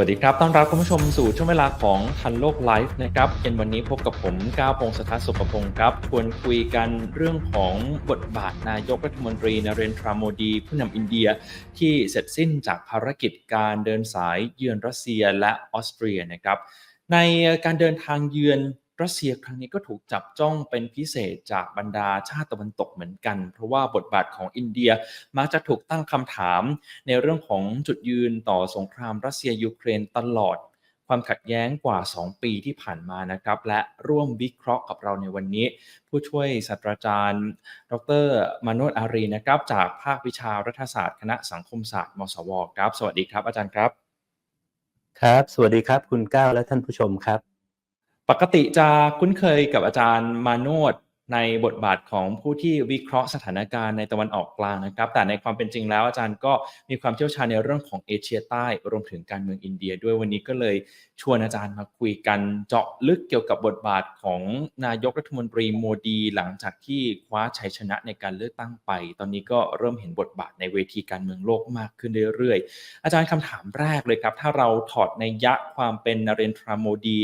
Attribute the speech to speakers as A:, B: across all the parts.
A: สวัสดีครับ ต้อนรับคุณผู้ชมสู่ช่วงเวลาของทันโลกไลฟ์นะครับเย็นวันนี้พบกับผมก้าวพงศธรสุขพงศ์ครับควรคุยกันเรื่องของบทบาทนายกรัฐมนตรีนเรนทราโมดี ผู้นำอินเดียที่เสร็จสิ้นจากภารกิจการเดินสายเยือนรัสเซียและออสเตรียนะครับ ในการเดินทางเยือน รัสเซียครั้งนี้ก็ถูกจับจ้องเป็นพิเศษจากบรรดาชาติตะวันตกเหมือนกัน เพราะว่าบทบาทของอินเดียมักจะถูกตั้งคำถาม ในเรื่องของจุดยืนต่อสงครามรัสเซียยูเครนตลอด ความขัดแย้งกว่า 2 ปีที่ผ่านมานะครับ และร่วมวิเคราะห์กับเราในวันนี้ ผู้ช่วยศาสตราจารย์ ดรมานุษอารีนะครับ จากภาควิชารัฐศาสตร์คณะสังคมศาสตร์มศวครับ สวัสดีครับอาจารย์ครับ
B: ครับ สวัสดีครับคุณก้าวและท่านผู้ชมครับ
A: ปกติจะคุ้นเคยกับอาจารย์มาโนดในบทบาทของผู้ที่วิเคราะห์สถานการณ์ในตะวันออกกลางนะครับ แต่ในความเป็นจริงแล้วอาจารย์ก็มีความเชี่ยวชาญในเรื่องของเอเชียใต้ รวมถึงการเมืองอินเดียด้วยวันนี้ก็เลย ชวนอาจารย์มาคุยกันเจาะลึกเกี่ยวกับบทบาทของนายกรัฐมนตรีโมดีหลังจากที่คว้าชัยชนะในการเลือกตั้งไป ตอนนี้ก็เริ่มเห็นบทบาทในเวทีการเมืองโลกมากขึ้นเรื่อยๆ อาจารย์คำถามแรกเลยครับ ถ้าเราถอดในยะความเป็นนเรนทราโมดี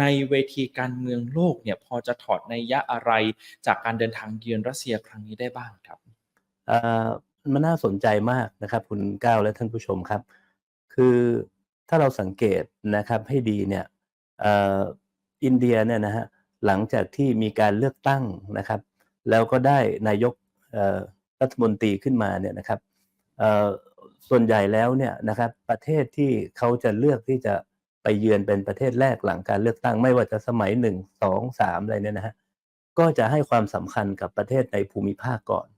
A: ในเวทีการเมืองโลกเนี่ยพอจะถอดในยะอะไรจากการเดินทางเยือนรัสเซียครั้งนี้ได้บ้างครับ
B: มันน่าสนใจมากนะครับคุณก้าวและท่านผู้ชมครับ คือ ถ้าเราสังเกตนะครับให้ดีเนี่ยอินเดียเนี่ยนะฮะหลังจากที่มีการเลือกตั้งนะครับ แล้วก็ได้นายกรัฐมนตรีขึ้นมาเนี่ยนะครับส่วนใหญ่แล้วเนี่ยนะครับประเทศที่เขาจะเลือกที่จะไปเยือนเป็นประเทศแรกหลังการเลือกตั้งไม่ว่าจะสมัยหนึ่งสองสามอะไรเนี่ยนะฮะก็จะให้ความสำคัญกับประเทศในภูมิภาคก่อน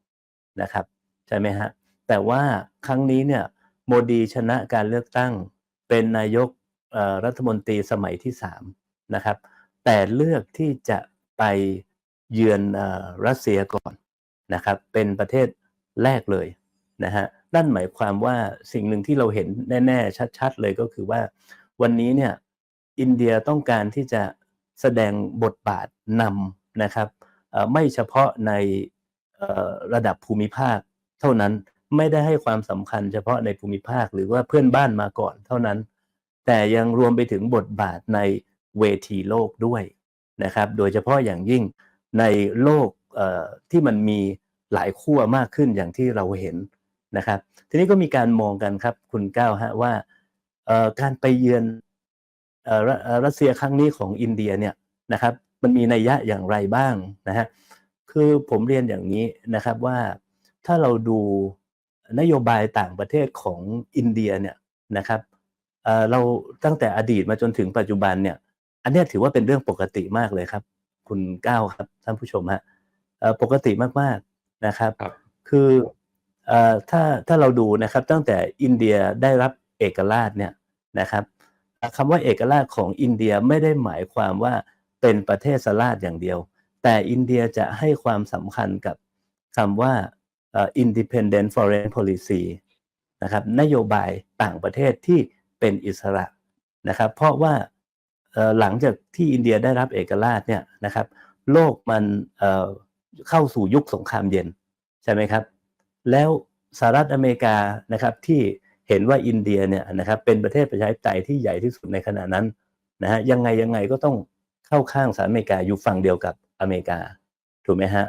B: นะครับใช่ไหมฮะแต่ว่าครั้งนี้เนี่ยโมดีชนะการเลือกตั้ง เป็นนายกรัฐมนตรีสมัยที่สามนะครับ แต่เลือกที่จะไปเยือนอรัสเซียก่อนนะครับ เป็นประเทศแรกเลยนะฮะนั่นหมายความว่าสิ่งหนึ่งที่เราเห็นแน่ๆ ชัด ๆ เลยก็คือว่าวันนี้เนี่ยอินเดียต้องการที่จะแสดงบทบาทนำนะครับไม่เฉพาะในระดับภูมิภาคเท่านั้น ไม่ได้ให้ความสำคัญเฉพาะในภูมิภาคหรือว่าเพื่อนบ้านมาก่อนเท่านั้น แต่ยังรวมไปถึงบทบาทในเวทีโลกด้วยนะครับ โดยเฉพาะอย่างยิ่งในโลกที่มันมีหลายขั้วมากขึ้นอย่างที่เราเห็นนะครับ ทีนี้ก็มีการมองกันครับคุณก้าวฮะว่าการไปเยือนรัสเซียครั้งนี้ของอินเดียเนี่ยนะครับ มันมีนัยยะอย่างไรบ้างนะฮะคือผมเรียนอย่างนี้นะครับว่าถ้าเราดู นโยบายต่างประเทศของอินเดียเนี่ยนะครับเเราตั้งแต่อดีตมาจนถึงปัจจุบันเนี่ย อันนี้ถือว่าเป็นเรื่องปกติมากเลยครับ คุณก้าวครับท่านผู้ชมฮะปกติมากๆนะครับคือถ้าถ้าเราดูนะครับตั้งแต่อินเดียได้รับเอกราชเนี่ยนะครับคำว่าเอกราชของอินเดียไม่ได้หมายความว่าเป็นประเทศสลาดอย่างเดียว แต่อินเดียจะให้ความสำคัญกับคำว่า independent foreign policy นะครับนโยบายต่างประเทศที่เป็นอิสระนะครับเพราะว่าหลังจากที่อินเดียได้รับเอกราชเนี่ยนะครับโลกมันเข้าสู่ยุคสงครามเย็นใช่ไหมครับแล้วสหรัฐอเมริกานะครับที่เห็นว่าอินเดียเนี่ยนะครับเป็นประเทศประชาธิปไตยที่ใหญ่ที่สุดในขณะนั้นนะฮะยังไงยังไงก็ต้องเข้าข้างสหรัฐอเมริกาอยู่ฝั่งเดียวกับอเมริกาถูกไหมฮะ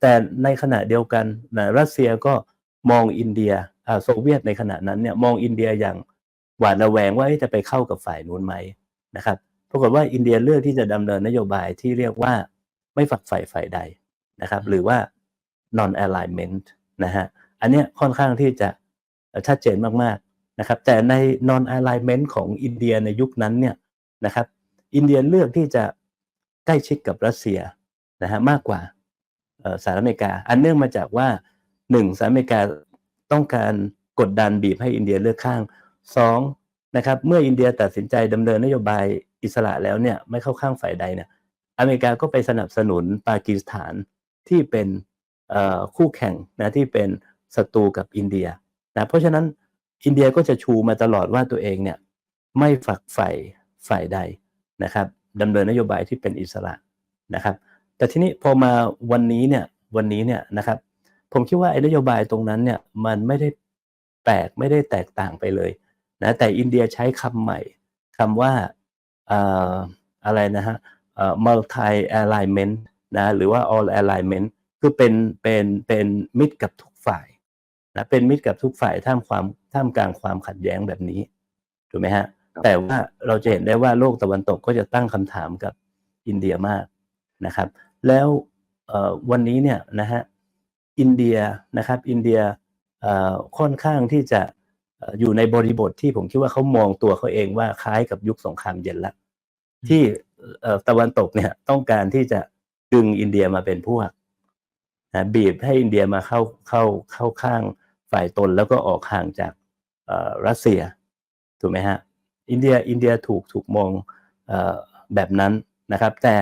B: แต่ในขณะเดียวกันนะรัสเซียก็มองอินเดียโซเวียตในขณะนั้นเนี่ยมองอินเดียอย่างหวาดระแวงว่าจะไปเข้ากับฝ่ายนู้นไหมนะครับปรากฏว่าอินเดียเลือกที่จะดำเนินนโยบายที่เรียกว่าไม่ฝักฝ่ฝ่ายใดนะครับ หรือว่า non alignment นะฮะอันนี้ค่อนข้างที่จะชัดเจนมากๆนะครับ แต่ใน non alignment ของอินเดียในยุคนั้นเนี่ยนะครับ อินเดียเลือกที่จะใกล้ชิดกับรัสเซียนะฮะมากกว่า สหรัฐอเมริกา อันเนื่องมาจากว่าหนึ่งสหรัฐอเมริกาต้องการกดดันบีบให้อินเดียเลือกข้างสองนะครับเมื่ออินเดียตัดสินใจดำเนินนโยบายอิสระแล้วเนี่ยไม่เข้าข้างฝ่ายใดเนี่ยอเมริกาก็ไปสนับสนุนปากีสถานที่เป็นคู่แข่งนะที่เป็นศัตรูกับอินเดียนะเพราะฉะนั้นอินเดียก็จะชูมาตลอดว่าตัวเองเนี่ยไม่ฝักใฝ่ฝ่ายใดนะครับดำเนินนโยบายที่เป็นอิสระนะครับ แต่ทีนี้พอมาวันนี้เนี่ยวันนี้เนี่ยนะครับ ผมคิดว่าไอ้นโยบายตรงนั้นเนี่ยมันไม่ได้แปลกไม่ได้แตกต่างไปเลยนะแต่อินเดียใช้คำใหม่คำว่าเอ่ออะไรนะฮะเอ่อ multi alignment นะหรือว่า all alignment คือเป็นเป็นเป็นมิตรกับทุกฝ่ายนะเป็นมิตรกับทุกฝ่ายท่ามความท่ามกลางความขัดแย้งแบบนี้ถูกไหมฮะ
A: ครับ
B: แต่ว่าเราจะเห็นได้ว่าโลกตะวันตกก็จะตั้งคำถามกับอินเดียมากนะครับ แล้ววันนี้เนี่ยนะฮะอินเดียนะครับอินเดียค่อนข้างที่จะอยู่ในบริบทที่ผมคิดว่าเขามองตัวเขาเองว่าคล้ายกับยุคสงครามเย็นละที่ตะวันตกเนี่ยต้องการที่จะดึงอินเดียมาเป็นพวกนะบีบให้อินเดียมาเข้าเข้าเข้าข้างฝ่ายตนแล้วก็ออกห่างจากรัสเซียถูกไหมฮะอินเดียอินเดียถูกถูกมองอแบบนั้นนะครับ แต่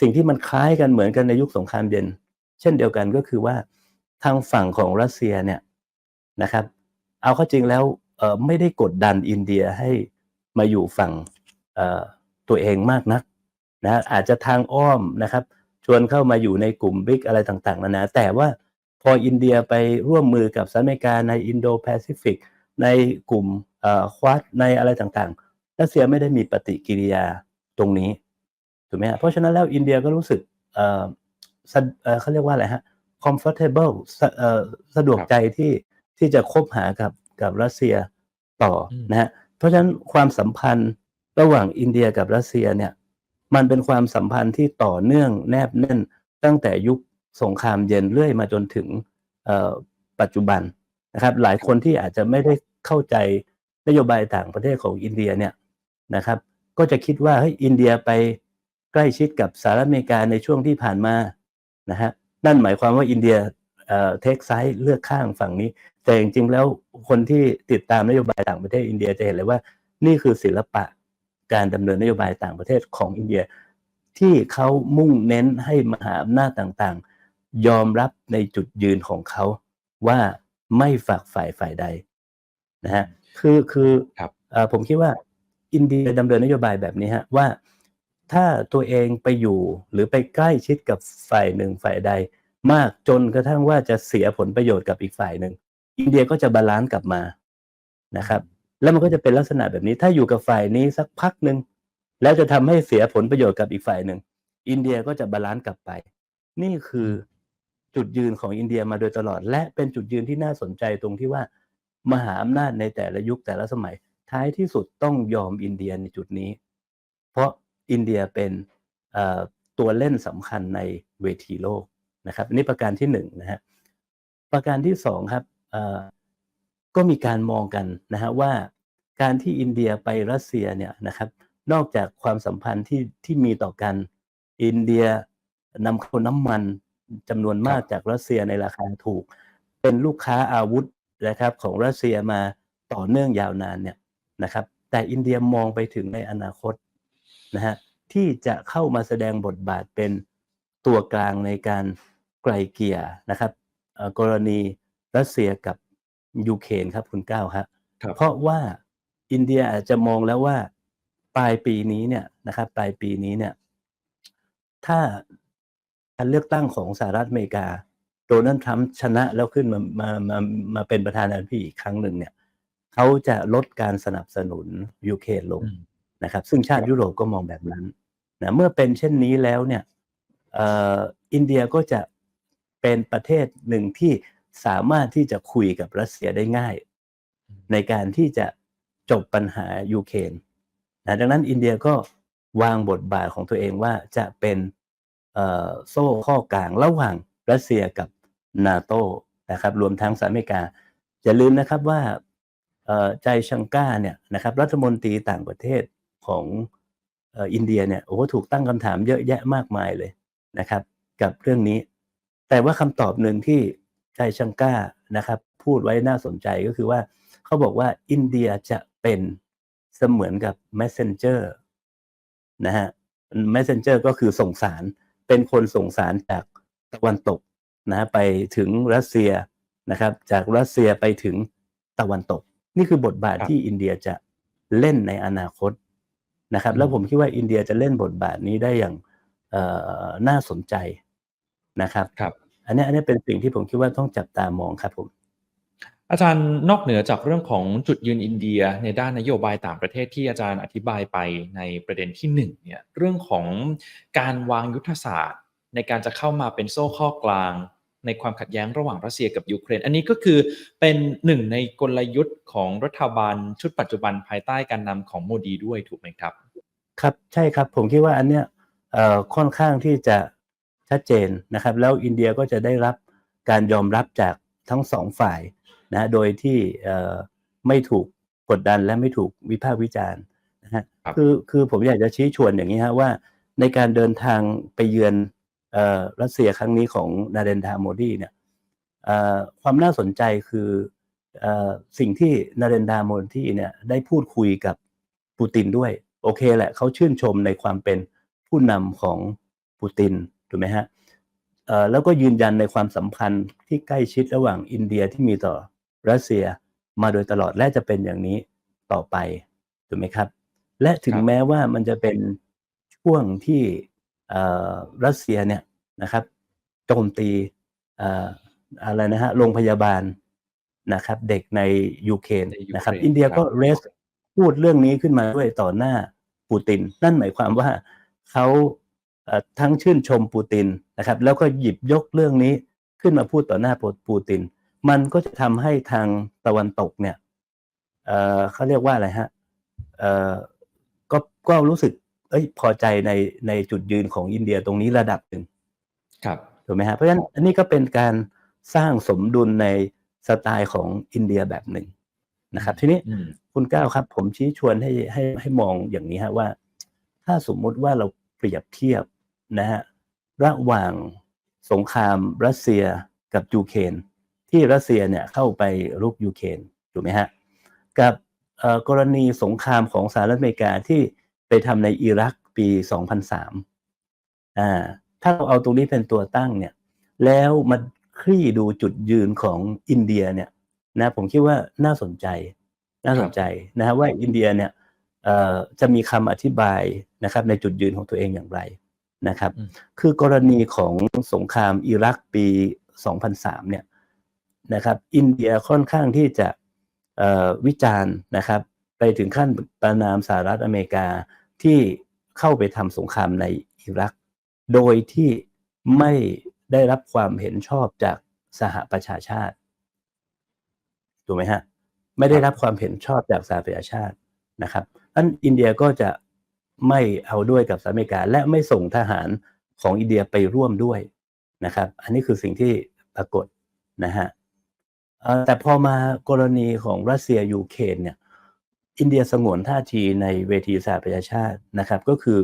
B: สิ่งที่มันคล้ายกันเหมือนกันในยุคสงครามเย็น เช่นเดียวกันก็คือว่าทางฝั่งของรัสเซียเนี่ยนะครับ เอาเข้าจริงแล้วไม่ได้กดดันอินเดียให้มาอยู่ฝั่งตัวเองมากนักนะอาจจะทางอ้อมนะครับชวนเข้ามาอยู่ในกลุ่มบริกอะไรต่างๆนานาแต่ว่าพออินเดียไปร่วมมือกับสหรัฐอเมริกาในอินโดแปซิฟิกในกลุ่มควาดในอะไรต่างๆ รัสเซียไม่ได้มีปฏิกิริยาตรงนี้ ถูกไหมฮะเพราะฉะนั้นแล้วอินเดียก็รู้สึกเอ่อสะเอ่อเขาเรียกว่าอะไรฮะ comfortable สะเอ่อสะดวก
A: ครับ
B: ใจที่ที่จะคบหากับกับรัสเซียต่ออ
A: ม
B: นะฮะเพราะฉะนั้นความสัมพันธ์ระหว่างอินเดียกับรัสเซียเนี่ยมันเป็นความสัมพันธ์ที่ต่อเนื่องแนบแน่นตั้งแต่ยุคสงครามเย็นเรื่อยมาจนถึงเอ่อปัจจุบันนะครับหลายคนที่อาจจะไม่ได้เข้าใจนโยบายต่างประเทศของอินเดียเนี่ยนะครับก็จะคิดว่าเฮ้ยอินเดียไป ใกล้ชิดกับสหรัฐอเมริกาในช่วงที่ผ่านมานะฮะนั่นหมายความว่าอินเดียเอ่อเทคไซด์เลือกข้างฝั่งนี้ แต่จริงๆแล้วคนที่ติดตามนโยบายต่างประเทศอินเดียจะเห็นเลยว่านี่คือศิลปะการดำเนินนโยบายต่างประเทศของอินเดีย ที่เขามุ่งเน้นให้มหาอำนาจต่างๆ ยอมรับในจุดยืนของเขาว่าไม่ฝักฝ่ายฝ่ายใดนะฮะคือคือ
A: ครับ
B: เอ่อผมคิดว่าอินเดียดำเนินนโยบายแบบนี้ฮะว่า ถ้าตัวเองไปอยู่หรือไปใกล้ชิดกับฝ่ายหนึ่งฝ่ายใด มากจนกระทั่งว่าจะเสียผลประโยชน์กับอีกฝ่ายหนึ่ง อินเดียก็จะบาลานซ์กลับมานะครับ แล้วมันก็จะเป็นลักษณะแบบนี้ ถ้าอยู่กับฝ่ายนี้สักพักหนึ่งแล้วจะทำให้เสียผลประโยชน์กับอีกฝ่ายหนึ่ง อินเดียก็จะบาลานซ์กลับไป นี่คือจุดยืนของอินเดียมาโดยตลอด และเป็นจุดยืนที่น่าสนใจตรงที่ว่ามหาอำนาจในแต่ละยุคแต่ละสมัย ท้ายที่สุดต้องยอมอินเดียในจุดนี้ เพราะ อินเดียเป็นเอ่อตัวเล่นสำคัญในเวทีโลกนะครับอันนี้ประการที่หนึ่งนะฮะประการที่สองครับเอ่อก็มีการมองกันนะฮะว่าการที่อินเดียไปรัสเซียเนี่ยนะครับนอกจากความสัมพันธ์ที่ที่มีต่อกัน อินเดียนำเข้าน้ำมันจำนวนมากจากรัสเซียในราคาถูก เป็นลูกค้าอาวุธนะครับของรัสเซียมาต่อเนื่องยาวนานเนี่ยนะครับแต่อินเดียมองไปถึงในอนาคต นะฮะที่จะเข้ามาแสดงบทบาทเป็นตัวกลางในการไกลเกลี่ยนะครับเอ่อกรณีรัสเซียกับยูเครนครับคุณก้าวครับ
A: ครับ
B: เพราะว่าอินเดียอาจจะมองแล้วว่าปลายปีนี้เนี่ยนะครับปลายปีนี้เนี่ย ถ้าการเลือกตั้งของสหรัฐอเมริกาโดนัลด์ทรัมป์ชนะแล้วขึ้นมามามามาเป็นประธานาธิบดีอีกครั้งหนึ่งเนี่ยเขาจะลดการสนับสนุนยูเครนลง
A: อืม
B: นะครับ ซึ่งชาติยุโรปก็มองแบบนั้นนะเมื่อเป็นเช่นนี้แล้วเนี่ยอินเดียก็จะเป็นประเทศหนึ่งที่สามารถที่จะคุยกับรัสเซียได้ง่าย ในการที่จะจบปัญหายูเครนนะดังนั้นอินเดียก็วางบทบาทของตัวเองว่าจะเป็นโซ่ข้อกลางระหว่างรัสเซียกับนาโตนะครับ รวมทั้งสหรัฐอเมริกาอย่าลืมนะครับว่าใจชังก้าเนี่ยนะครับ รัฐมนตรีต่างประเทศ ของเอ่ออินเดียเนี่ยโอ้โหถูกตั้งคำถามเยอะแยะมากมายเลยนะครับ กับเรื่องนี้ แต่ว่าคำตอบหนึ่งที่ใจชังก้านะครับ พูดไว้น่าสนใจก็คือว่าเขาบอกว่าอินเดียจะเป็นเสมือนกับ messenger นะฮะ messenger ก็คือส่งสารเป็นคนส่งสารจากตะวันตกนะฮะไปถึงรัสเซียนะครับ จากรัสเซียไปถึงตะวันตก นี่คือบทบาท
A: ครับ
B: ที่อินเดียจะเล่นในอนาคต นะครับแล้วผมคิดว่าอินเดียจะเล่นบทบาทนี้ได้อย่างเอ่อน่าสนใจนะครับ
A: ครับ
B: อันนี้อันนี้เป็นสิ่งที่ผมคิดว่าต้องจับตามองครับผม
A: อาจารย์นอกเหนือจากเรื่องของจุดยืนอินเดีย ในด้านนโยบายต่างประเทศที่อาจารย์อธิบายไปในประเด็นที่หนึ่งเนี่ยเรื่องของการวางยุทธศาสตร์ ในการจะเข้ามาเป็นโซ่ข้อกลาง ในความขัดแย้งระหว่างรัสเซียกับยูเครน อันนี้ก็คือเป็นหนึ่งในกลยุทธ์ของรัฐบาลชุดปัจจุบันภายใต้การนำของโมดีด้วยถูกไหมครับ
B: ครับใช่ครับผมคิดว่าอันเนี้ยเอ่อค่อนข้างที่จะชัดเจนนะครับแล้วอินเดียก็จะได้รับการยอมรับจากทั้งสองฝ่ายนะโดยที่เอ่อไม่ถูกกดดันและไม่ถูกวิพากษ์วิจารณ์นะฮะ
A: ครับ
B: คือคือผมอยากจะชี้ชวนอย่างนี้ฮะว่าในการเดินทางไปเยือนเอ่อ รัสเซียครั้งนี้ของนาเรนทราโมดีเนี่ยเอ่อความน่าสนใจคือเอ่อสิ่งที่นาเรนทราโมดีเนี่ยได้พูดคุยกับปูตินด้วย โอเคแหละเขาชื่นชมในความเป็นผู้นำของปูตินถูกไหมฮะเอ่อแล้วก็ยืนยันในความสัมพันธ์ที่ใกล้ชิดระหว่างอินเดียที่มีต่อรัสเซียมาโดยตลอดและจะเป็นอย่างนี้ต่อไปถูกไหมครับ และถึง
A: ครับ
B: แม้ว่ามันจะเป็นช่วงที่เอ่อ รัสเซียเนี่ยนะครับโจมตีเอ่ออะไรนะฮะโรงพยาบาลนะครับ เด็กในยูเครน
A: ในยูเครน
B: นะครับ อินเดียก็
A: ครับ
B: เรสพูดเรื่องนี้ขึ้นมาด้วยต่อหน้าปูติน นั่นหมายความว่าเขาเอ่อทั้งชื่นชมปูตินนะครับ แล้วก็หยิบยกเรื่องนี้ขึ้นมาพูดต่อหน้าปูติน มันก็จะทำให้ทางตะวันตกเนี่ยเอ่อเขาเรียกว่าอะไรฮะเอ่อก็ก็รู้สึก เอ้ย พอใจในในจุดยืนของอินเดียตรงนี้ระดับหนึ่ง
A: ครับ
B: ถูกไหมฮะเพราะฉะนั้นอันนี้ก็เป็นการสร้างสมดุลในสไตล์ของอินเดียแบบหนึ่งนะครับ ทีนี้
A: อืม
B: คุณก้าวครับ ผมชี้ชวนให้ให้ให้มองอย่างนี้ฮะว่า ถ้าสมมุติว่าเราเปรียบเทียบนะฮะระหว่างสงครามรัสเซียกับยูเครนที่รัสเซียเนี่ยเข้าไปรุกยูเครนถูกไหมฮะกับเอ่อกรณีสงครามของสหรัฐอเมริกาที่ ไปทำในอิรักปี 2003อ่าถ้าเราเอาตรงนี้เป็นตัวตั้งเนี่ย แล้วมาคลี่ดูจุดยืนของอินเดียเนี่ยนะผมคิดว่าน่าสนใจ น่าสนใจนะฮะว่าอินเดียเนี่ยเอ่อจะมีคำอธิบายนะครับในจุดยืนของตัวเองอย่างไรนะครับ
A: อืม
B: คือกรณีของสงครามอิรักปี 2003 เนี่ยนะครับ อินเดียค่อนข้างที่จะเอ่อวิจารณ์นะครับ ไปถึงขั้นประนามสหรัฐอเมริกา ที่เข้าไปทำสงครามในอิรัก โดยที่ไม่ได้รับความเห็นชอบจากสหประชาชาติถูกไหมฮะไม่ได้รับความเห็นชอบจากสหประชาชาตินะครับนั้นอินเดียก็จะไม่เอาด้วยกับสหรัฐอเมริกา และไม่ส่งทหารของอินเดียไปร่วมด้วยนะครับ อันนี้คือสิ่งที่ปรากฏนะฮะแต่พอมากรณีของรัสเซียยูเครนเนี่ย อินเดียสงวนท่าทีในเวทีสหประชาชาตินะครับ ก็คือ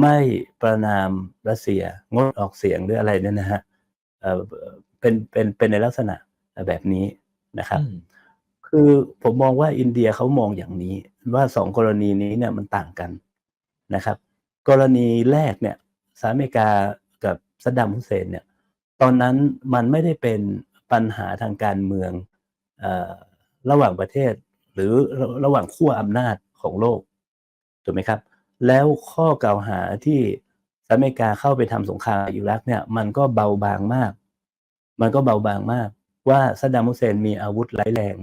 B: ไม่ประนามรัสเซียงดออกเสียงหรืออะไรเนี่ยนะฮะเอ่อเป็นเป็นเป็นในลักษณะแบบนี้นะครับ
A: อืม
B: คือผมมองว่าอินเดียเขามองอย่างนี้ ว่าสองกรณีนี้เนี่ยมันต่างกันนะครับ กรณีแรกเนี่ยสหรัฐอเมริกากับซัดดัมฮุสเซนเนี่ย ตอนนั้นมันไม่ได้เป็นปัญหาทางการเมืองเออระหว่างประเทศ หรือระหว่างขั้วอำนาจของโลกถูกไหมครับ แล้วข้อกล่าวหาที่สหรัฐอเมริกาเข้าไปทำสงครามอิรักเนี่ยมันก็เบาบางมาก มันก็เบาบางมาก ว่าซัดดัมฮุเซนมีอาวุธร้ายแรง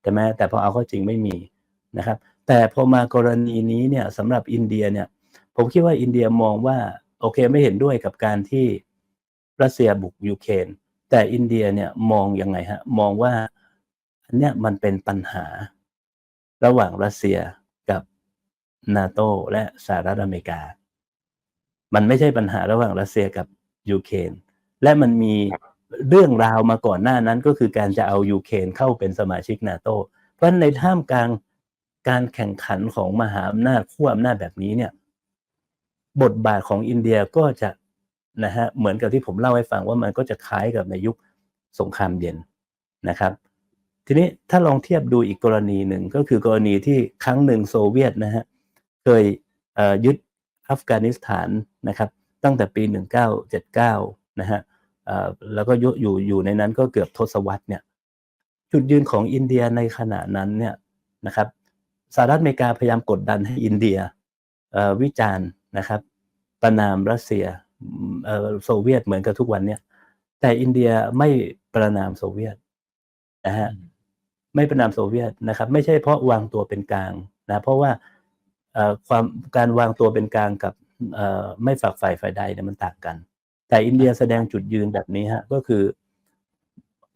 B: แต่แม้แต่พอเอาเข้าจริงไม่มีนะครับ แต่พอมากรณีนี้เนี่ยสำหรับอินเดียเนี่ย ผมคิดว่าอินเดียมองว่าโอเคไม่เห็นด้วยกับการที่รัสเซียบุกยูเครนแต่อินเดียเนี่ยมองยังไงฮะมองว่าอันเนี้ยมันเป็นปัญหา ระหว่างรัสเซียกับนาโตและสหรัฐอเมริกา มันไม่ใช่ปัญหาระหว่างรัสเซียกับยูเครนและมันมีเรื่องราวมาก่อนหน้านั้นก็คือการจะเอายูเครนเข้าเป็นสมาชิกนาโตเพราะฉะนั้นในท่ามกลางการแข่งขันของมหาอำนาจขั้วอำนาจแบบนี้เนี่ย บทบาทของอินเดียก็จะนะฮะเหมือนกับที่ผมเล่าให้ฟังว่ามันก็จะคล้ายกับในยุคสงครามเย็นนะครับ ทีนี้ถ้าลองเทียบดูอีกกรณีหนึ่งก็คือกรณีที่ครั้งหนึ่งโซเวียตนะฮะเคยเยึดอัฟกานิสถานนะครับ ตั้งแต่ปี 1979 นะฮะแล้วก็อยู่อยู่ในนั้นก็เกือบทศวรรษเนี่ยจุดยืนของอินเดียในขณะนั้นเนี่ยนะครับสหรัฐอเมริกาพยายามกดดันให้อินเดียวิจารณ์นะครับประนามรัสเซียโซเวียตเหมือนกับทุกวันเนี่ยแต่อินเดียไม่ประนามโซเวียตนะฮะ ไม่เป็นนามโซเวียตนะครับ ไม่ใช่เพราะวางตัวเป็นกลางนะเพราะว่าความการวางตัวเป็นกลางกับไม่ฝักฝ่ายฝ่ายใดเนี่ยมันต่างกัน แต่อินเดียแสดงจุดยืนแบบนี้ฮะก็คือ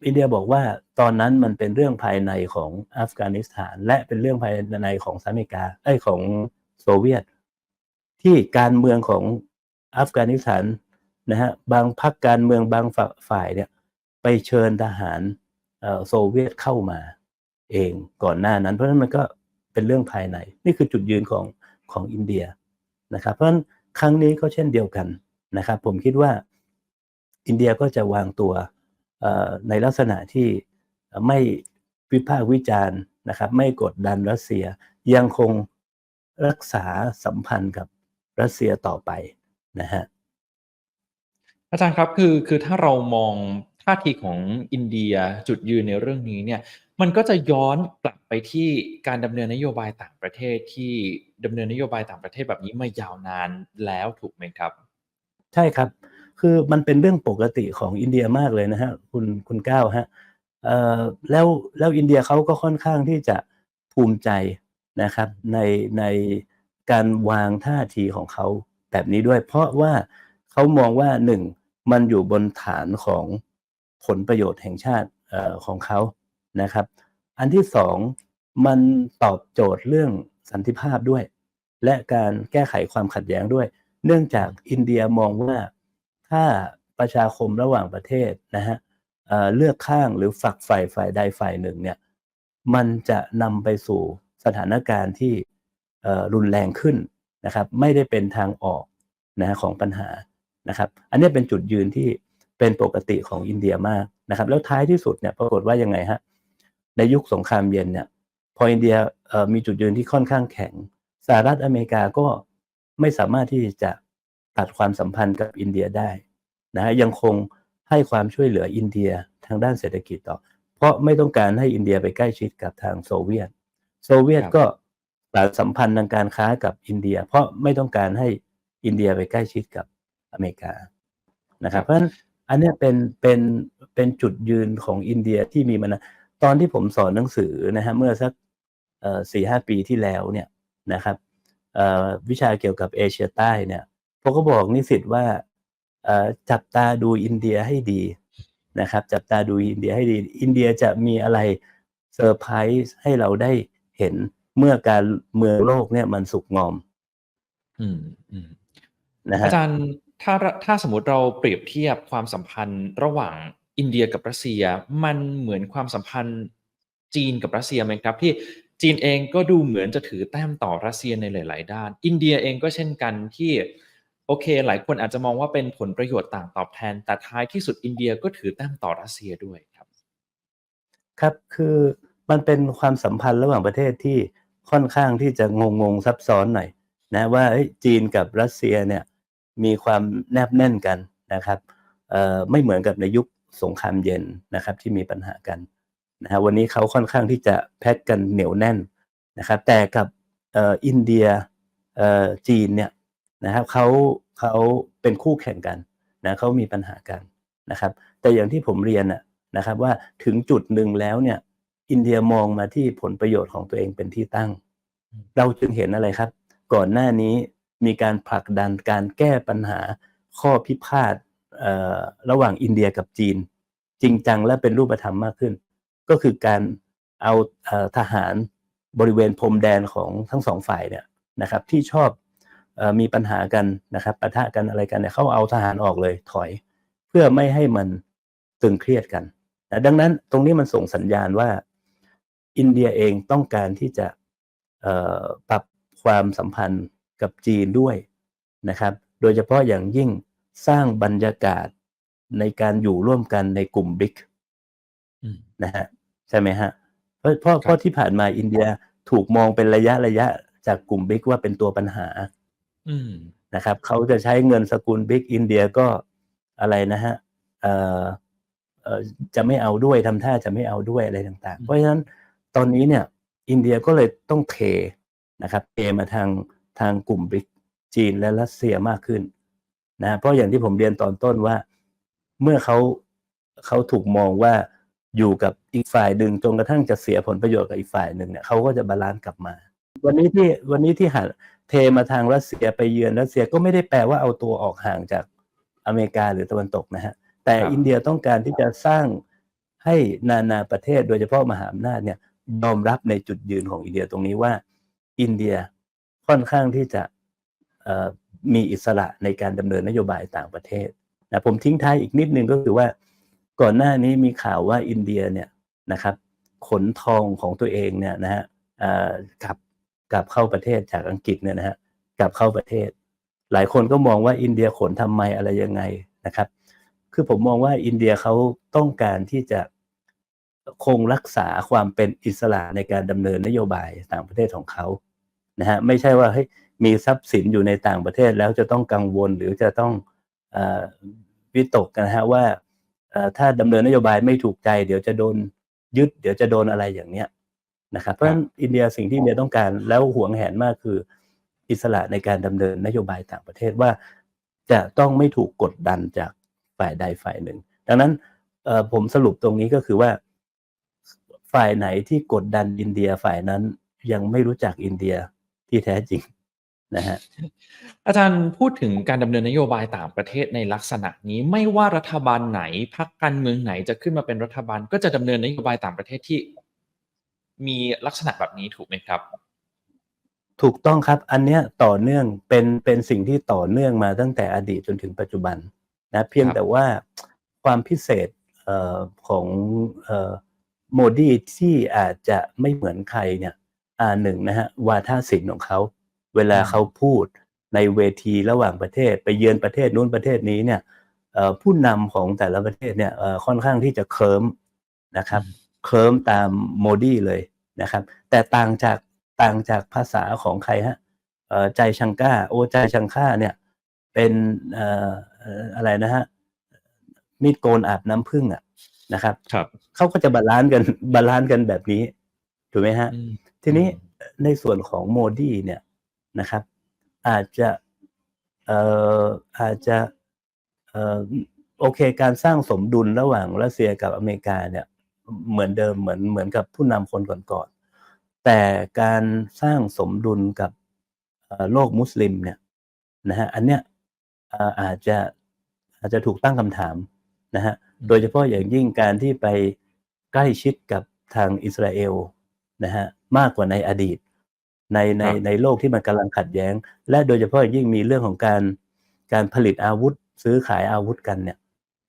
B: อินเดียบอกว่าตอนนั้นมันเป็นเรื่องภายในของอัฟกานิสถาน และเป็นเรื่องภายในของสหรัฐอเมริกาไอ้ของโซเวียต ที่การเมืองของอัฟกานิสถานนะฮะบางพรรคการเมืองบางฝ่ายเนี่ยไปเชิญทหารโซเวียตเข้ามา เองก่อนหน้านั้น เพราะฉะนั้นมันก็เป็นเรื่องภายใน นี่คือจุดยืนของของอินเดียนะครับ เพราะฉะนั้นครั้งนี้ก็เช่นเดียวกันนะครับ ผมคิดว่าอินเดียก็จะวางตัวในลักษณะที่ไม่วิพากษ์วิจารณ์นะครับ ไม่กดดันรัสเซียยังคงรักษาสัมพันธ์กับรัสเซียต่อไปนะฮะ
A: อาจารย์ครับคือคือถ้าเรามองท่าทีของอินเดียจุดยืนในเรื่องนี้เนี่ย มันก็จะย้อนกลับไปที่การดำเนินนโยบายต่างประเทศที่ดำเนินนโยบายต่างประเทศแบบนี้มายาวนานแล้วถูกไหมครับ
B: ใช่ครับ คือมันเป็นเรื่องปกติของอินเดียมากเลยนะฮะคุณคุณก้าวฮะแล้วแล้วอินเดียเขาก็ค่อนข้างที่จะภูมิใจนะครับในในการวางท่าทีของเขาแบบนี้ด้วย เพราะว่าเขามองว่าหนึ่งมันอยู่บนฐานของผลประโยชน์แห่งชาติของเขา นะครับ อันที่สองมันตอบโจทย์เรื่องสันติภาพด้วย และการแก้ไขความขัดแย้งด้วย เนื่องจากอินเดียมองว่าถ้าประชาคมระหว่างประเทศนะฮะเเลือกข้างหรือฝักฝ่ายฝ่ายใดฝ่ายหนึ่งเนี่ยมันจะนำไปสู่สถานการณ์ที่รุนแรงขึ้นนะครับไม่ได้เป็นทางออกนะฮะของปัญหานะครับ อันนี้เป็นจุดยืนที่เป็นปกติของอินเดียมากนะครับ แล้วท้ายที่สุดเนี่ยปรากฏว่ายังไงฮะ ในยุคสงครามเย็นเนี่ยพออินเดียเอ่อมีจุดยืนที่ค่อนข้างแข็งสหรัฐอเมริกาก็ไม่สามารถที่จะตัดความสัมพันธ์กับอินเดียได้นะฮะยังคงให้ความช่วยเหลืออินเดียทางด้านเศรษฐกิจต่อ เพราะไม่ต้องการให้อินเดียไปใกล้ชิดกับทางโซเวียต โซเวียต
A: ครับ
B: ก็ตัดสัมพันธ์ทางการค้ากับอินเดีย เพราะไม่ต้องการให้อินเดียไปใกล้ชิดกับอเมริกานะครับเพราะฉะนั้นอันเนี้ยเป็นเป็นเป็นจุดยืนของอินเดียที่มีมานาน ตอนที่ผมสอนหนังสือนะฮะเมื่อสักสี่ห้าปีที่แล้วเนี่ยนะครับเอ่อวิชาเกี่ยวกับเอเชียใต้เนี่ยผมก็บอกนิสิตว่าเอ่อจับตาดูอินเดียให้ดีนะครับ จับตาดูอินเดียให้ดี อินเดียจะมีอะไรเซอร์ไพรส์ให้เราได้เห็นเมื่อการเมืองโลกเนี่ยมันสุกงอม
A: อืมอืม
B: นะฮะ
A: อาจารย์ถ้าถ้าสมมติเราเปรียบเทียบความสัมพันธ์ระหว่าง อินเดียกับรัสเซีย มันเหมือนความสัมพันธ์จีนกับรัสเซียไหมครับที่จีนเองก็ดูเหมือนจะถือแต้มต่อรัสเซียในหลาย ๆ ด้าน อินเดียเองก็เช่นกันที่โอเค หลายคนอาจจะมองว่าเป็นผลประโยชน์ต่างตอบแทน แต่ท้ายที่สุดอินเดียก็ถือแต้มต่อรัสเซียด้วยครับ
B: ครับคือมันเป็นความสัมพันธ์ระหว่างประเทศที่ค่อนข้างที่จะงงงซับซ้อนหน่อยนะว่าจีนกับรัสเซียเนี่ยมีความแนบแน่นกันนะครับไม่เหมือนกับในยุค สงครามเย็นนะครับ ที่มีปัญหากันนะฮะวันนี้เขาค่อนข้างที่จะแพ็กกันเหนียวแน่นนะครับ แต่กับอออินเดียจีนเนี่ยนะครับเขาเขาเป็นคู่แข่งกันนะเขามีปัญหากันนะครับ แต่อย่างที่ผมเรียนนะครับว่าถึงจุดหนึ่งแล้วเนี่ย อินเดียมองมาที่ผลประโยชน์ของตัวเองเป็นที่ตั้ง เราจึงเห็นอะไรครับ ก่อนหน้านี้มีการผลักดันการแก้ปัญหาข้อพิพาท ระหว่างอินเดียกับจีน จริงจังและเป็นรูปธรรมมากขึ้น ก็คือการเอาทหารบริเวณพรมแดนของทั้งสองฝ่ายเนี่ยนะครับ ที่ชอบมีปัญหากันนะครับปะทะกันอะไรกันเนี่ยเขาเอาทหารออกเลยถอย เพื่อไม่ให้มันตึงเครียดกันนะดังนั้นตรงนี้มันส่งสัญญาณว่า อินเดียเองต้องการที่จะปรับความสัมพันธ์กับจีนด้วยนะครับ โดยเฉพาะอย่างยิ่ง สร้างบรรยากาศในการอยู่ร่วมกันในกลุ่มบิ๊ก
A: อืม
B: นะฮะใช่ไหมฮะเพราะเพราะ
A: ครับ
B: เพราะที่ผ่านมาอินเดียถูกมองเป็นระยะระยะจากกลุ่มบิ๊กว่าเป็นตัวปัญหา
A: อืม
B: นะครับเขาจะใช้เงินสกุลบิ๊กอินเดียก็อะไรนะฮะเอ่อเอ่อจะไม่เอาด้วยทำท่าจะไม่เอาด้วยอะไรต่างๆ เพราะฉะนั้นตอนนี้เนี่ย อินเดียก็เลยต้องเทนะครับเทมาทางทางกลุ่มบิ๊กจีนและรัสเซียมากขึ้น นะเพราะอย่างที่ผมเรียนตอนต้นว่า เมื่อเขาเขาถูกมองว่าอยู่กับอีกฝ่ายหนึ่งจนกระทั่งจะเสียผลประโยชน์กับอีกฝ่ายหนึ่งเนี่ยเขาก็จะบาลานซ์กลับมา วันนี้ที่วันนี้ที่หันเทมาทางรัสเซียไปเยือนรัสเซียก็ไม่ได้แปลว่าเอาตัวออกห่างจากอเมริกาหรือตะวันตกนะฮะแต่
A: ครับ
B: อินเดียต้องการที่จะสร้างให้นานาประเทศโดยเฉพาะมหาอำนาจเนี่ยยอมรับในจุดยืนของอินเดียตรงนี้ว่า อินเดียค่อนข้างที่จะเอ่อ มีอิสระในการดำเนินนโยบายต่างประเทศนะผมทิ้งท้ายอีกนิดนึงก็คือว่าก่อนหน้านี้มีข่าวว่าอินเดียเนี่ยนะครับขนทองของตัวเองเนี่ยนะฮะกลับกลับเข้าประเทศจากอังกฤษเนี่ยนะฮะกลับเข้าประเทศ หลายคนก็มองว่าอินเดียขนทำไมอะไรยังไงนะครับ คือผมมองว่าอินเดียเขาต้องการที่จะคงรักษาความเป็นอิสระในการดำเนินนโยบายต่างประเทศของเขานะฮะไม่ใช่ว่าเฮ้ย มีทรัพย์สินอยู่ในต่างประเทศแล้วจะต้องกังวลหรือจะต้องเออวิตกกันนะฮะว่าเอ่อถ้าดำเนินนโยบายไม่ถูกใจ เดี๋ยวจะโดนยึด เดี๋ยวจะโดนอะไรอย่างเนี้ยนะครับเพราะฉะนั้นอินเดียสิ่งที่อินเดียต้องการแล้วหวงแหนมากคืออิสระในการดำเนินนโยบายต่างประเทศว่า จะต้องไม่ถูกกดดันจากฝ่ายใดฝ่ายหนึ่ง ดังนั้นเอ่อผมสรุปตรงนี้ก็คือว่า ฝ่ายไหนที่กดดันอินเดียฝ่ายนั้นยังไม่รู้จักอินเดียที่แท้จริง นะฮะ
A: อาจารย์พูดถึงการดำเนินนโยบายต่างประเทศในลักษณะนี้ไม่ว่ารัฐบาลไหนพรรคการเมืองไหนจะขึ้นมาเป็นรัฐบาล ก็จะดำเนินนโยบายต่างประเทศที่ มีลักษณะแบบนี้ถูกไหมครับ
B: ถูกต้องครับ อันเนี้ยต่อเนื่องเป็นเป็นสิ่งที่ต่อเนื่องมาตั้งแต่อดีตจนถึงปัจจุบันนะเพียง
A: ครับ
B: แต่ว่าความพิเศษเอ่อของเอ่อโมดีที่อาจจะไม่เหมือนใครเนี่ยอ่าหนึ่งนะฮะวาทศิลป์ของเขา เวลาเขาพูดในเวทีระหว่างประเทศ ไปเยือนประเทศนู้นประเทศนี้เนี่ยเอ่อผู้นำของแต่ละประเทศเนี่ยเอ่อค่อนข้างที่จะเคลิ้มนะครับเคลิ้มตามโมดีเลยนะครับ แต่ต่างจากต่างจากภาษาของใครฮะเอ่อใจชังก้า โอใจชังค่าเนี่ยเป็นเอ่อเอ่ออะไรนะฮะมีดโกนอาบน้ำผึ้งอะนะครับ
A: ครับ
B: เขาก็จะบาลานซ์กันบาลานซ์กันแบบนี้ ถูกไหมฮะ
A: อืม
B: ทีนี้
A: อืม
B: ในส่วนของโมดีเนี่ย นะครับ อาจจะเอ่ออาจจะเอ่อโอเคการสร้างสมดุลระหว่างรัสเซียกับอเมริกาเนี่ยเหมือนเดิมเหมือนเหมือนกับผู้นำคนก่อนๆแต่การสร้างสมดุลกับเอ่อโลกมุสลิมเนี่ยนะฮะอันเนี้ยเอ่ออาจจะอาจจะถูกตั้งคำถามนะฮะโดยเฉพาะอย่างยิ่งการที่ไปใกล้ชิดกับทางอิสราเอลนะฮะมากกว่าในอดีต ในใน
A: ครับ
B: ในโลกที่มันกำลังขัดแย้ง และโดยเฉพาะอย่างยิ่งมีเรื่องของการการผลิตอาวุธซื้อขายอาวุธกันเนี่ย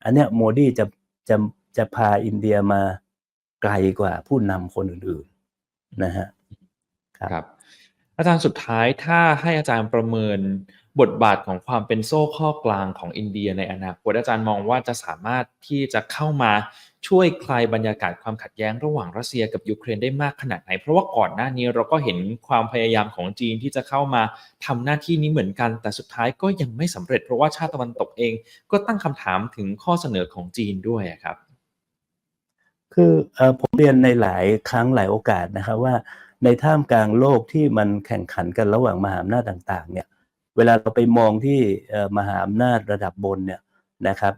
B: อันเนี้ยโมดีจะจะจะพาอินเดียมาไกลกว่าผู้นำคนอื่นๆนะฮะครับ
A: ครับ อาจารย์สุดท้ายถ้าให้อาจารย์ประเมินบทบาทของความเป็นโซ่ข้อกลางของอินเดียในอนาคตอาจารย์มองว่าจะสามารถที่จะเข้ามาช่วยคลายบรรยากาศความขัดแย้งระหว่างรัสเซียกับยูเครนได้มากขนาดไหน เพราะว่าก่อนหน้านี้เราก็เห็นความพยายามของจีนที่จะเข้ามาทำหน้าที่นี้เหมือนกัน แต่สุดท้ายก็ยังไม่สำเร็จ เพราะว่าชาติตะวันตกเองก็ตั้งคำถามถึงข้อเสนอของจีนด้วยครับ
B: คืออผมเรียนในหลายครั้งหลายโอกาสนะครับว่า ในท่ามกลางโลกที่มันแข่งขันกันระหว่างมหาอำนาจต่างๆเนี่ยเวลาเราไปมองที่มหาอำนาจระดับบนเนี่ยนะครับ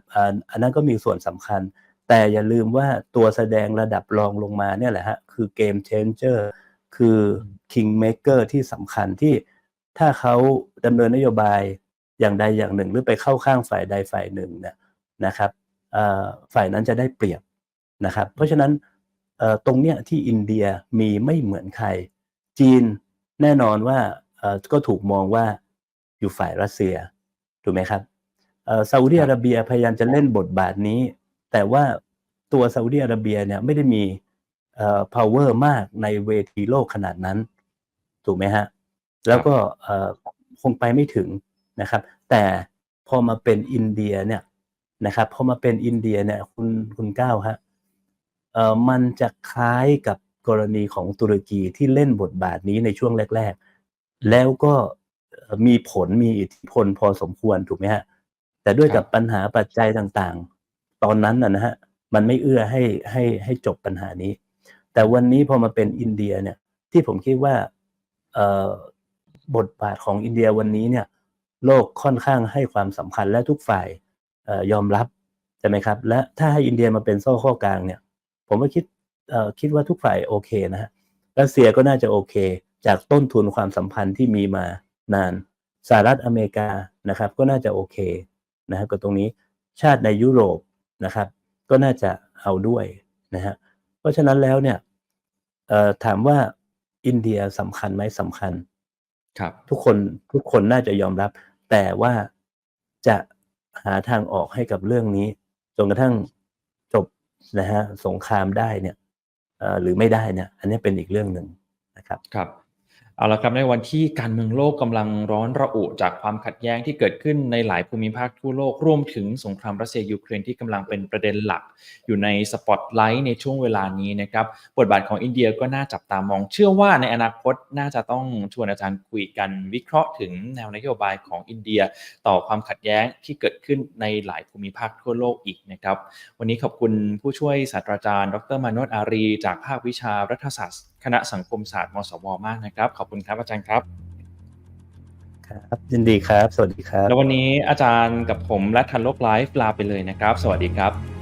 B: อันนั้นก็มีส่วนสำคัญ แต่อย่าลืมว่าตัวแสดงระดับรองลงมาเนี่ยแหละฮะคือเกมเชนเจอร์คือคิงเมเกอร์ที่สำคัญที่ถ้าเขาดำเนินนโยบายอย่างใดอย่างหนึ่ง หรือไปเข้าข้างฝ่ายใดฝ่ายหนึ่งเนี่ยนะครับฝ่ายนั้นจะได้เปรียบนะครับ เพราะฉะนั้น ตรงเนี้ยที่อินเดียมีไม่เหมือนใคร จีนแน่นอนว่าเอ่อก็ถูกมองว่าอยู่ฝ่ายรัสเซียถูกไหมครับเอ่อซาอุดิอาระเบียพยายามจะเล่นบทบาทนี้ แต่ว่าตัวซาอุดิอาระเบียเนี่ยไม่ได้มีเอ่อ power มากในเวทีโลกขนาดนั้น ถูกไหมฮะ แล้วก็เอ่อคงไปไม่ถึงนะครับ แต่พอมาเป็นอินเดียเนี่ยนะครับพอมาเป็นอินเดียเนี่ยคุณคุณก้าวฮะเอ่อ มันจะคล้ายกับกรณีของตุรกีที่เล่นบทบาทนี้ในช่วงแรก ๆ แล้วก็มีผลมีอิทธิพลพอสมควรถูกไหมฮะ แต่ด้วยกับปัญหาปัจจัยต่างๆ ตอนนั้นนะฮะ มันไม่เอื้อให้ให้ให้จบปัญหานี้ แต่วันนี้พอมาเป็นอินเดียเนี่ย ที่ผมคิดว่าบทบาทของอินเดียวันนี้เนี่ย โลกค่อนข้างให้ความสำคัญและทุกฝ่ายออยอมรับใช่ไหมครับ และถ้าให้อินเดียมาเป็นโซ่ข้อกลางเนี่ย ผมก็คิดเอ่อคิดว่าทุกฝ่ายโอเคนะฮะรัสเซียก็น่าจะโอเค จากต้นทุนความสัมพันธ์ที่มีมานานสหรัฐอเมริกานะครับก็น่าจะโอเคนะครับกับตรงนี้ชาติในยุโรปนะครับ ก็น่าจะเอาด้วยนะฮะเพราะฉะนั้นแล้วเนี่ยเอ่อถามว่าอินเดียสำคัญไหมสำคัญ
A: ครับ
B: ทุกคนทุกคนน่าจะยอมรับ แต่ว่าจะหาทางออกให้กับเรื่องนี้จนกระทั่งจบ นะฮะสงครามได้เนี่ยหรือไม่ได้เนี่ยอันนี้เป็นอีกเรื่องหนึ่งนะครับ
A: ครับ เอาละครับในวันที่การเมืองโลกกำลังร้อนระอุจากความขัดแย้งที่เกิดขึ้นในหลายภูมิภาคทั่วโลกรวมถึงสงครามรัสเซียยูเครนที่กำลังเป็นประเด็นหลัก อยู่ในสปอตไลท์ในช่วงเวลานี้นะครับบทบาทของอินเดียก็น่าจับตามอง เชื่อว่าในอนาคตน่าจะต้องชวนอาจารย์คุยกันวิเคราะห์ถึงแนวนโยบายของอินเดีย ต่อความขัดแย้งที่เกิดขึ้นในหลายภูมิภาคทั่วโลกอีกนะครับวันนี้ขอบคุณผู้ช่วยศาสตราจารย์ ดรมาโนตอารี จากภาควิชารัฐศาสตร์ คณะสังคมศาสตร์มศวมากนะครับ ขอบคุณครับอาจารย์ครับ
B: ครับยินดีครับ สวัสดีครับ
A: แล้ววันนี้อาจารย์กับผมและทันโลกไลฟ์ลาไปเลยนะครับ สวัสดีครับ